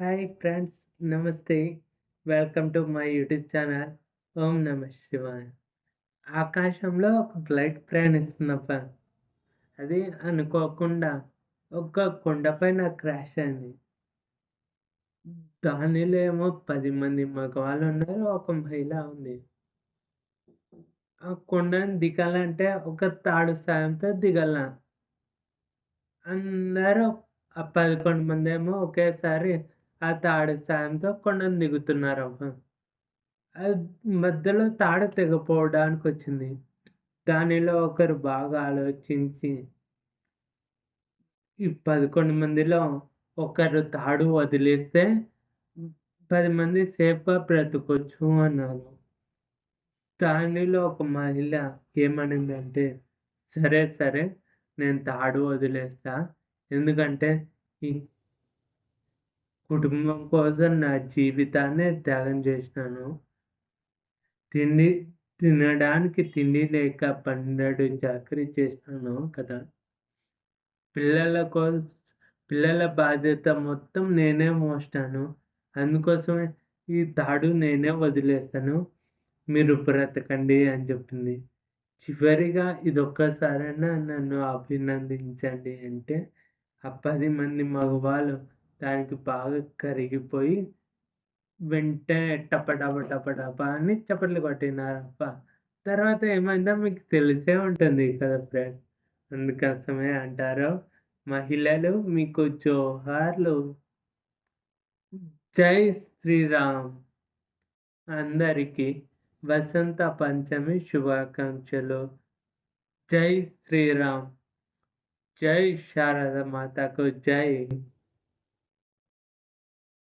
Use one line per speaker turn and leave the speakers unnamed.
Hi friends namaste welcome to my YouTube channel ఓం నమ శివాయ ఆకాశంలో ఒక ఫ్లైట్ ప్రయాణిస్తుందప్ప అది అనుకోకుండా ఒక కొండపైన క్రాష్ అయింది. దానిలో ఏమో పది మంది మగవాళ్ళు ఉన్నారు ఒక మహిళ ఉంది. ఆ కొండను దిగాలంటే ఒక తాడు సాయంతో దిగల. అందరూ ఆ పదకొండు మంది ఏమో ఒకేసారి ఆ తాడు సాయంతో కొండను దిగుతున్నారు. అవ్వ మధ్యలో తాడు తెగపోవడానికి వచ్చింది. దానిలో ఒకరు బాగా ఆలోచించి ఈ పదకొండు మందిలో ఒకరు తాడు వదిలేస్తే పది మంది సేఫ్గా బ్రతకొచ్చు అన్నారు. దానిలో ఒక మహిళ ఏమనిందంటే సరే సరే నేను తాడు వదిలేస్తా. ఎందుకంటే ఈ కుటుంబం కోసం నా జీవితాన్ని త్యాగం చేసినాను. తిండి తినడానికి తిండి లేక పన్నెండు చాకరీ చేసినాను కదా. పిల్లల కోసం పిల్లల బాధ్యత మొత్తం నేనే మోస్తాను. అందుకోసం ఈ తాడు నేనే వదిలేస్తాను. మీరు బ్రతకండి అని చెప్పింది. చివరిగా ఇదొక్కసారైనా నన్ను అభినందించండి అంటే ఆ పది మంది మగవాళ్ళు దానికి బాగా కరిగిపోయి వెంటనే టప టప టప టప అని చప్పట్లు కొట్టినారప్ప తర్వాత ఏమైందో మీకు తెలిసే ఉంటుంది కదా ఫ్రెండ్. అందుకోసమే అంటారు మహిళలు మీకు జోహార్లు. జై శ్రీరామ్. అందరికీ వసంత పంచమి శుభాకాంక్షలు. జై శ్రీరామ్. జై శారద మాతకు జై.